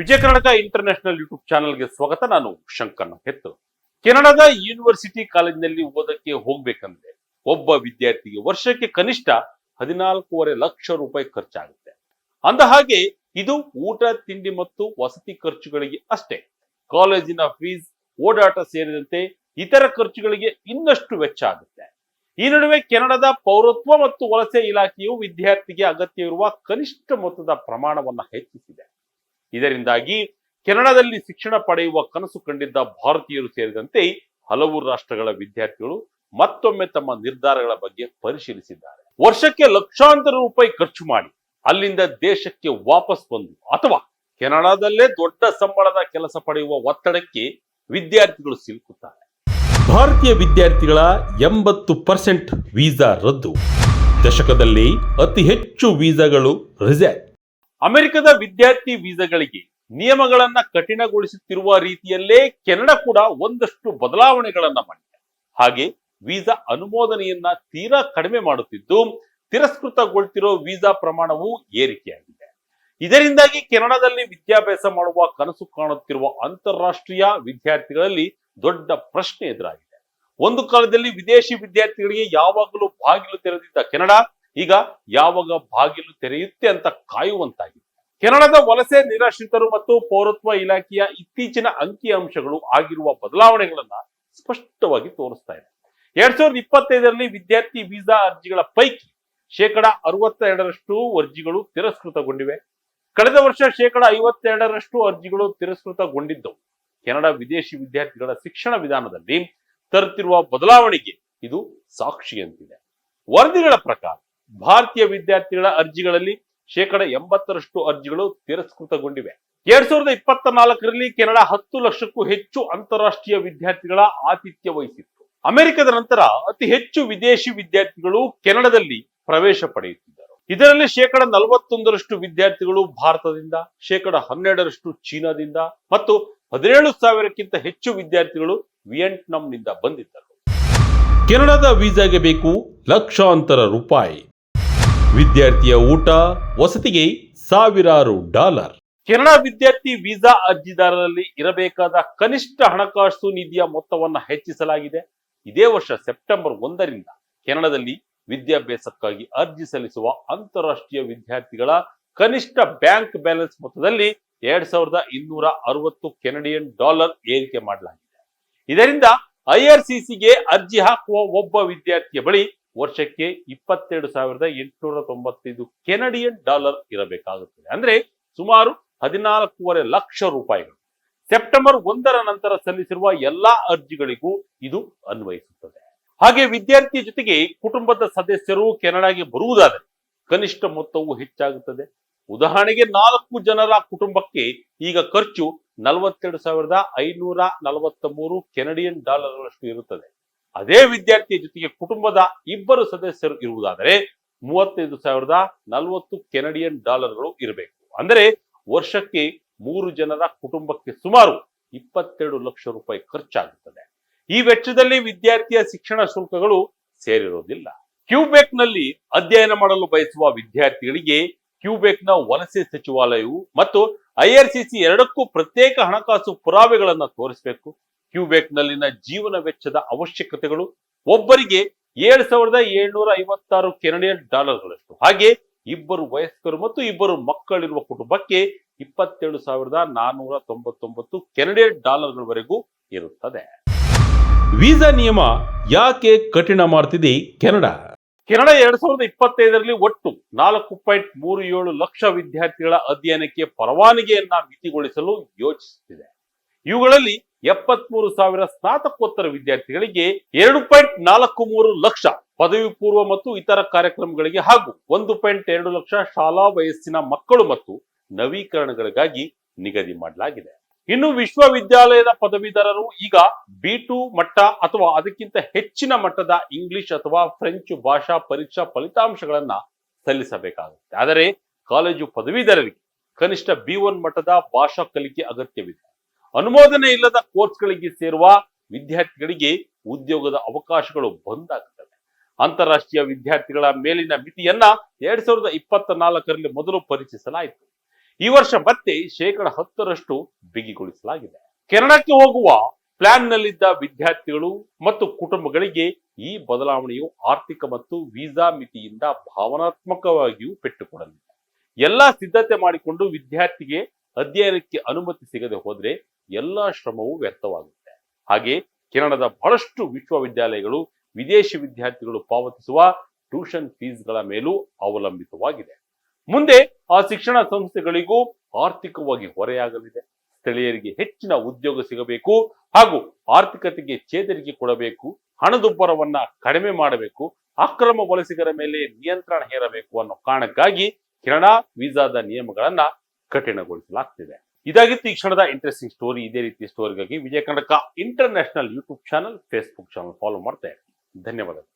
ವಿಜಯ Karnataka international YouTube ಚಾನಲ್ಗೆ ಸ್ವಾಗತ. ನಾನು ಶಂಕರ್ನ ಹೆತ್ತು ಕೆನಡಾದ ಯೂನಿವರ್ಸಿಟಿ ಕಾಲೇಜಿನಲ್ಲಿ ಓದಕ್ಕೆ ಹೋಗ್ಬೇಕಂದ್ರೆ ಒಬ್ಬ ವಿದ್ಯಾರ್ಥಿಗೆ ವರ್ಷಕ್ಕೆ ಕನಿಷ್ಠ ಹದಿನಾಲ್ಕೂವರೆ ಲಕ್ಷ ರೂಪಾಯಿ ಖರ್ಚಾಗುತ್ತೆ. ಅಂದ ಹಾಗೆ ಇದು ಊಟ, ತಿಂಡಿ ಮತ್ತು ವಸತಿ ಖರ್ಚುಗಳಿಗೆ ಅಷ್ಟೇ. ಕಾಲೇಜಿನ ಫೀಸ್, ಓಡಾಟ ಸೇರಿದಂತೆ ಇತರ ಖರ್ಚುಗಳಿಗೆ ಇನ್ನಷ್ಟು ವೆಚ್ಚ ಆಗುತ್ತೆ. ಈ ನಡುವೆ ಕೆನಡಾದ ಪೌರತ್ವ ಮತ್ತು ವಲಸೆ ಇಲಾಖೆಯು ವಿದ್ಯಾರ್ಥಿಗೆ ಅಗತ್ಯವಿರುವ ಕನಿಷ್ಠ ಮೊತ್ತದ ಪ್ರಮಾಣವನ್ನ ಹೆಚ್ಚಿಸಿದೆ. ಇದರಿಂದಾಗಿ ಕೆನಡಾದಲ್ಲಿ ಶಿಕ್ಷಣ ಪಡೆಯುವ ಕನಸು ಕಂಡಿದ್ದ ಭಾರತೀಯರು ಸೇರಿದಂತೆ ಹಲವು ರಾಷ್ಟ್ರಗಳ ವಿದ್ಯಾರ್ಥಿಗಳು ಮತ್ತೊಮ್ಮೆ ತಮ್ಮ ನಿರ್ಧಾರಗಳ ಬಗ್ಗೆ ಪರಿಶೀಲಿಸಿದ್ದಾರೆ. ವರ್ಷಕ್ಕೆ ಲಕ್ಷಾಂತರ ರೂಪಾಯಿ ಖರ್ಚು ಮಾಡಿ ಅಲ್ಲಿಂದ ದೇಶಕ್ಕೆ ವಾಪಸ್ ಬಂದು ಅಥವಾ ಕೆನಡಾದಲ್ಲೇ ದೊಡ್ಡ ಸಂಬಳದ ಕೆಲಸ ಪಡೆಯುವ ಒತ್ತಡಕ್ಕೆ ವಿದ್ಯಾರ್ಥಿಗಳು ಸಿಲುಕುತ್ತಾರೆ. ಭಾರತೀಯ ವಿದ್ಯಾರ್ಥಿಗಳ ಎಂಬತ್ತು ಪರ್ಸೆಂಟ್ ವೀಸಾ ರದ್ದು. ದಶಕದಲ್ಲಿ ಅತಿ ಹೆಚ್ಚು ವೀಸಾಗಳು ರಿಜೆಕ್ಟ್ ಅಮೆರಿಕದ ವಿದ್ಯಾರ್ಥಿ ವೀಸಾಗಳಿಗೆ ನಿಯಮಗಳನ್ನ ಕಠಿಣಗೊಳಿಸುತ್ತಿರುವ ರೀತಿಯಲ್ಲೇ ಕೆನಡಾ ಕೂಡ ಒಂದಷ್ಟು ಬದಲಾವಣೆಗಳನ್ನ ಮಾಡಿದೆ. ಹಾಗೆ ವೀಸಾ ಅನುಮೋದನೆಯನ್ನ ತೀರಾ ಕಡಿಮೆ ಮಾಡುತ್ತಿದ್ದು, ತಿರಸ್ಕೃತಗೊಳ್ತಿರೋ ವೀಸಾ ಪ್ರಮಾಣವು ಏರಿಕೆಯಾಗಿದೆ. ಇದರಿಂದಾಗಿ ಕೆನಡಾದಲ್ಲಿ ವಿದ್ಯಾಭ್ಯಾಸ ಮಾಡುವ ಕನಸು ಕಾಣುತ್ತಿರುವ ಅಂತಾರಾಷ್ಟ್ರೀಯ ವಿದ್ಯಾರ್ಥಿಗಳಲ್ಲಿ ದೊಡ್ಡ ಪ್ರಶ್ನೆ ಎದುರಾಗಿದೆ. ಒಂದು ಕಾಲದಲ್ಲಿ ವಿದೇಶಿ ವಿದ್ಯಾರ್ಥಿಗಳಿಗೆ ಯಾವಾಗಲೂ ಬಾಗಿಲು ತೆರೆದಿದ್ದ ಕೆನಡಾ ಈಗ ಯಾವಾಗ ಬಾಗಿಲು ತೆರೆಯುತ್ತೆ ಅಂತ ಕಾಯುವಂತಾಗಿದೆ. ಕೆನಡಾದ ವಲಸೆ ನಿರಾಶ್ರಿತರು ಮತ್ತು ಪೌರತ್ವ ಇಲಾಖೆಯ ಇತ್ತೀಚಿನ ಅಂಕಿ ಅಂಶಗಳು ಆಗಿರುವ ಬದಲಾವಣೆಗಳನ್ನ ಸ್ಪಷ್ಟವಾಗಿ ತೋರಿಸ್ತಾ ಇದೆ. ಎರಡ್ ಸಾವಿರದ ಇಪ್ಪತ್ತೈದರಲ್ಲಿ ವಿದ್ಯಾರ್ಥಿ ವೀಸಾ ಅರ್ಜಿಗಳ ಪೈಕಿ ಶೇಕಡ ಅರವತ್ತೆರಡರಷ್ಟು ಅರ್ಜಿಗಳು ತಿರಸ್ಕೃತಗೊಂಡಿವೆ. ಕಳೆದ ವರ್ಷ ಶೇಕಡ ಐವತ್ತೆರಡರಷ್ಟು ಅರ್ಜಿಗಳು ತಿರಸ್ಕೃತಗೊಂಡಿದ್ದವು. ಕೆನಡಾ ವಿದೇಶಿ ವಿದ್ಯಾರ್ಥಿಗಳ ಶಿಕ್ಷಣ ವಿಧಾನದಲ್ಲಿ ತರುತ್ತಿರುವ ಬದಲಾವಣೆಗೆ ಇದು ಸಾಕ್ಷಿಯಂತಿದೆ ವರದಿಗಳ ಪ್ರಕಾರ ಭಾರತೀಯ ವಿದ್ಯಾರ್ಥಿಗಳ ಅರ್ಜಿಗಳಲ್ಲಿ ಶೇಕಡ ಎಂಬತ್ತರಷ್ಟು ಅರ್ಜಿಗಳು ತಿರಸ್ಕೃತಗೊಂಡಿವೆ. ಎರಡ್ ಸಾವಿರದ ಇಪ್ಪತ್ತ ನಾಲ್ಕರಲ್ಲಿ ಕೆನಡಾ ಹತ್ತು ಲಕ್ಷಕ್ಕೂ ಹೆಚ್ಚು ಅಂತಾರಾಷ್ಟ್ರೀಯ ವಿದ್ಯಾರ್ಥಿಗಳ ಆತಿಥ್ಯ ವಹಿಸಿತ್ತು. ಅಮೆರಿಕದ ನಂತರ ಅತಿ ಹೆಚ್ಚು ವಿದೇಶಿ ವಿದ್ಯಾರ್ಥಿಗಳು ಕೆನಡಾದಲ್ಲಿ ಪ್ರವೇಶ ಪಡೆಯುತ್ತಿದ್ದರು. ಇದರಲ್ಲಿ ಶೇಕಡ ನಲವತ್ತೊಂದರಷ್ಟು ವಿದ್ಯಾರ್ಥಿಗಳು ಭಾರತದಿಂದ, ಶೇಕಡ ಹನ್ನೆರಡರಷ್ಟು ಚೀನಾದಿಂದ ಮತ್ತು ಹದಿನೇಳು ಸಾವಿರಕ್ಕಿಂತ ಹೆಚ್ಚು ವಿದ್ಯಾರ್ಥಿಗಳು ವಿಯೆಟ್ನಾಂನಿಂದ ಬಂದಿದ್ದರು. ಕೆನಡಾದ ವೀಸಾಗೆ ಬೇಕು ಲಕ್ಷಾಂತರ ರೂಪಾಯಿ. ವಿದ್ಯಾರ್ಥಿಯ ಊಟ, ವಸತಿಗೆ ಸಾವಿರಾರು ಡಾಲರ್. ಕೆನಡಾ ವಿದ್ಯಾರ್ಥಿ ವೀಸಾ ಅರ್ಜಿದಾರರಲ್ಲಿ ಇರಬೇಕಾದ ಕನಿಷ್ಠ ಹಣಕಾಸು ನಿಧಿಯ ಮೊತ್ತವನ್ನು ಹೆಚ್ಚಿಸಲಾಗಿದೆ. ಇದೇ ವರ್ಷ ಸೆಪ್ಟೆಂಬರ್ ಒಂದರಿಂದ ಕೆನಡಾದಲ್ಲಿ ವಿದ್ಯಾಭ್ಯಾಸಕ್ಕಾಗಿ ಅರ್ಜಿ ಸಲ್ಲಿಸುವ ಅಂತಾರಾಷ್ಟ್ರೀಯ ವಿದ್ಯಾರ್ಥಿಗಳ ಕನಿಷ್ಠ ಬ್ಯಾಂಕ್ ಬ್ಯಾಲೆನ್ಸ್ ಮೊತ್ತದಲ್ಲಿ ಎರಡ್ ಸಾವಿರದ ಇನ್ನೂರ ಅರವತ್ತು ಕೆನಡಿಯನ್ ಡಾಲರ್ ಏರಿಕೆ ಮಾಡಲಾಗಿದೆ. ಇದರಿಂದ ಐಆರ್ಸಿಸಿಗೆ ಅರ್ಜಿ ಹಾಕುವ ಒಬ್ಬ ವಿದ್ಯಾರ್ಥಿಯ ಬಳಿ ವರ್ಷಕ್ಕೆ ಇಪ್ಪತ್ತೆರಡು ಸಾವಿರದ ಎಂಟುನೂರ ತೊಂಬತ್ತೈದು ಕೆನಡಿಯನ್ ಡಾಲರ್ ಇರಬೇಕಾಗುತ್ತದೆ. ಅಂದ್ರೆ ಸುಮಾರು ಹದಿನಾಲ್ಕೂವರೆ ಲಕ್ಷ ರೂಪಾಯಿಗಳು. ಸೆಪ್ಟೆಂಬರ್ ಒಂದರ ನಂತರ ಸಲ್ಲಿಸಿರುವ ಎಲ್ಲಾ ಅರ್ಜಿಗಳಿಗೂ ಇದು ಅನ್ವಯಿಸುತ್ತದೆ. ಹಾಗೆ ವಿದ್ಯಾರ್ಥಿಯ ಜೊತೆಗೆ ಕುಟುಂಬದ ಸದಸ್ಯರು ಕೆನಡಾಗೆ ಬರುವುದಾದರೆ ಕನಿಷ್ಠ ಮೊತ್ತವು ಹೆಚ್ಚಾಗುತ್ತದೆ. ಉದಾಹರಣೆಗೆ ನಾಲ್ಕು ಜನರ ಕುಟುಂಬಕ್ಕೆ ಈಗ ಖರ್ಚು ನಲವತ್ತೆರಡು ಸಾವಿರದ ಐನೂರ ನಲವತ್ತ ಮೂರು ಕೆನಡಿಯನ್ ಡಾಲರ್ಗಳಷ್ಟು ಇರುತ್ತದೆ. ಅದೇ ವಿದ್ಯಾರ್ಥಿಯ ಜೊತೆಗೆ ಕುಟುಂಬದ ಇಬ್ಬರು ಸದಸ್ಯರು ಇರುವುದಾದರೆ ಮೂವತ್ತೈದು ಸಾವಿರದ ನಲವತ್ತು ಕೆನಡಿಯನ್ ಡಾಲರ್ಗಳು ಇರಬೇಕು. ಅಂದರೆ ವರ್ಷಕ್ಕೆ ಮೂರು ಜನರ ಕುಟುಂಬಕ್ಕೆ ಸುಮಾರು ಇಪ್ಪತ್ತೆರಡು ಲಕ್ಷ ರೂಪಾಯಿ ಖರ್ಚಾಗುತ್ತದೆ. ಈ ವೆಚ್ಚದಲ್ಲಿ ವಿದ್ಯಾರ್ಥಿಯ ಶಿಕ್ಷಣ ಶುಲ್ಕಗಳು ಸೇರಿರುವುದಿಲ್ಲ ಕ್ಯೂಬೆಕ್ನಲ್ಲಿ ಅಧ್ಯಯನ ಮಾಡಲು ಬಯಸುವ ವಿದ್ಯಾರ್ಥಿಗಳಿಗೆ ಕ್ಯೂಬೆಕ್ನ ವಲಸೆ ಸಚಿವಾಲಯವು ಮತ್ತು ಐಆರ್ಸಿಸಿ ಎರಡಕ್ಕೂ ಪ್ರತ್ಯೇಕ ಹಣಕಾಸು ಪುರಾವೆಗಳನ್ನು ತೋರಿಸಬೇಕು. ಕ್ಯೂಬೆಕ್ ನಲ್ಲಿನ ಜೀವನ ವೆಚ್ಚದ ಅವಶ್ಯಕತೆಗಳು ಒಬ್ಬರಿಗೆ ಏಳು ಸಾವಿರದ ಏಳ್ನೂರ ಐವತ್ತಾರು ಕೆನಡಿಯನ್ ಡಾಲರ್ಗಳಷ್ಟು. ಹಾಗೆ ಇಬ್ಬರು ವಯಸ್ಕರು ಮತ್ತು ಇಬ್ಬರು ಮಕ್ಕಳಿರುವ ಕುಟುಂಬಕ್ಕೆ ಇಪ್ಪತ್ತೇಳು ಸಾವಿರದ ನಾನ್ನೂರ ತೊಂಬತ್ತೊಂಬತ್ತು ಕೆನಡಿಯನ್ ಡಾಲರ್ಗಳವರೆಗೂ ಇರುತ್ತದೆ. ವೀಸಾ ನಿಯಮ ಯಾಕೆ ಕಠಿಣ ಮಾಡ್ತಿದೆ ಕೆನಡಾ? ಕೆನಡಾ ಎರಡ್ ಸಾವಿರದ ಇಪ್ಪತ್ತೈದರಲ್ಲಿ ಒಟ್ಟು ನಾಲ್ಕು ಪಾಯಿಂಟ್ ಮೂರು ಏಳು ಲಕ್ಷ ವಿದ್ಯಾರ್ಥಿಗಳ ಅಧ್ಯಯನಕ್ಕೆ ಪರವಾನಗಿಯನ್ನ ಮಿತಿಗೊಳಿಸಲು ಯೋಚಿಸುತ್ತಿದೆ. ಇವುಗಳಲ್ಲಿ ಎಪ್ಪತ್ಮೂರು ಸಾವಿರ ಸ್ನಾತಕೋತ್ತರ ವಿದ್ಯಾರ್ಥಿಗಳಿಗೆ ಎರಡು ಪಾಯಿಂಟ್ ನಾಲ್ಕು ಮೂರು ಲಕ್ಷ ಪದವಿ ಪೂರ್ವ ಮತ್ತು ಇತರ ಕಾರ್ಯಕ್ರಮಗಳಿಗೆ ಹಾಗೂ ಒಂದು ಪಾಯಿಂಟ್ ಎರಡು ಲಕ್ಷ ಶಾಲಾ ವಯಸ್ಸಿನ ಮಕ್ಕಳು ಮತ್ತು ನವೀಕರಣಗಳಿಗಾಗಿ ನಿಗದಿ ಮಾಡಲಾಗಿದೆ. ಇನ್ನು ವಿಶ್ವವಿದ್ಯಾಲಯದ ಪದವೀಧರರು ಈಗ ಬಿ ಟು ಮಟ್ಟ ಅಥವಾ ಅದಕ್ಕಿಂತ ಹೆಚ್ಚಿನ ಮಟ್ಟದ ಇಂಗ್ಲಿಷ್ ಅಥವಾ ಫ್ರೆಂಚ್ ಭಾಷಾ ಪರೀಕ್ಷಾ ಫಲಿತಾಂಶಗಳನ್ನ ಸಲ್ಲಿಸಬೇಕಾಗುತ್ತೆ. ಆದರೆ ಕಾಲೇಜು ಪದವೀಧರರಿಗೆ ಕನಿಷ್ಠ ಬಿ ಒನ್ ಮಟ್ಟದ ಭಾಷಾ ಕಲಿಕೆ ಅಗತ್ಯವಿದೆ. ಅನುಮೋದನೆ ಇಲ್ಲದ ಕೋರ್ಸ್ಗಳಿಗೆ ಸೇರುವ ವಿದ್ಯಾರ್ಥಿಗಳಿಗೆ ಉದ್ಯೋಗದ ಅವಕಾಶಗಳು ಬಂದಾಗುತ್ತವೆ ಅಂತಾರಾಷ್ಟ್ರೀಯ ವಿದ್ಯಾರ್ಥಿಗಳ ಮೇಲಿನ ಮಿತಿಯನ್ನ ಎರಡ್ ಸಾವಿರದ ಇಪ್ಪತ್ತ ನಾಲ್ಕರಲ್ಲಿ ಮೊದಲು ಪರಿಚಯಿಸಲಾಯಿತು. ಈ ವರ್ಷ ಮತ್ತೆ ಶೇಕಡ ಹತ್ತರಷ್ಟು ಬಿಗಿಗೊಳಿಸಲಾಗಿದೆ. ಕೆನಡಾಕ್ಕೆ ಹೋಗುವ ಪ್ಲಾನ್ ನಲ್ಲಿದ್ದ ವಿದ್ಯಾರ್ಥಿಗಳು ಮತ್ತು ಕುಟುಂಬಗಳಿಗೆ ಈ ಬದಲಾವಣೆಯು ಆರ್ಥಿಕ ಮತ್ತು ವೀಸಾ ಮಿತಿಯಿಂದ ಭಾವನಾತ್ಮಕವಾಗಿಯೂ ಪೆಟ್ಟು ಕೊಡಲಿದೆ ಎಲ್ಲಾ ಸಿದ್ಧತೆ ಮಾಡಿಕೊಂಡು ವಿದ್ಯಾರ್ಥಿಗೆ ಅಧ್ಯಯನಕ್ಕೆ ಅನುಮತಿ ಸಿಗದೆ ಹೋದ್ರೆ ಎಲ್ಲಾ ಶ್ರಮವೂ ವ್ಯರ್ಥವಾಗುತ್ತೆ. ಹಾಗೆ ಕೆನಡಾದ ಬಹಳಷ್ಟು ವಿಶ್ವವಿದ್ಯಾಲಯಗಳು ವಿದೇಶಿ ವಿದ್ಯಾರ್ಥಿಗಳು ಪಾವತಿಸುವ ಟ್ಯೂಷನ್ ಫೀಸ್ಗಳ ಮೇಲೂ ಅವಲಂಬಿತವಾಗಿದೆ. ಮುಂದೆ ಆ ಶಿಕ್ಷಣ ಸಂಸ್ಥೆಗಳಿಗೂ ಆರ್ಥಿಕವಾಗಿ ಹೊರೆಯಾಗಲಿದೆ. ಸ್ಥಳೀಯರಿಗೆ ಹೆಚ್ಚಿನ ಉದ್ಯೋಗ ಸಿಗಬೇಕು ಹಾಗೂ ಆರ್ಥಿಕತೆಗೆ ಚೇತರಿಕೆ ಕೊಡಬೇಕು ಹಣದುಬ್ಬರವನ್ನ ಕಡಿಮೆ ಮಾಡಬೇಕು, ಅಕ್ರಮ ವಲಸಿಗರ ಮೇಲೆ ನಿಯಂತ್ರಣ ಹೇರಬೇಕು ಅನ್ನೋ ಕಾರಣಕ್ಕಾಗಿ ಕೆನಡಾ ವೀಸಾದ ನಿಯಮಗಳನ್ನ ಕಠಿಣಗೊಳಿಸಲಾಗ್ತಿದೆ. ಇದಾಗಿತ್ತು ಈ ಕ್ಷಣದ ಇಂಟ್ರೆಸ್ಟಿಂಗ್ ಸ್ಟೋರಿ ಇದೇ ರೀತಿ ಸ್ಟೋರಿಗಾಗಿ Vijaya Karnataka international YouTube channel Facebook channel follow ಮಾಡ್ತಾ ಧನ್ಯವಾದಗಳು.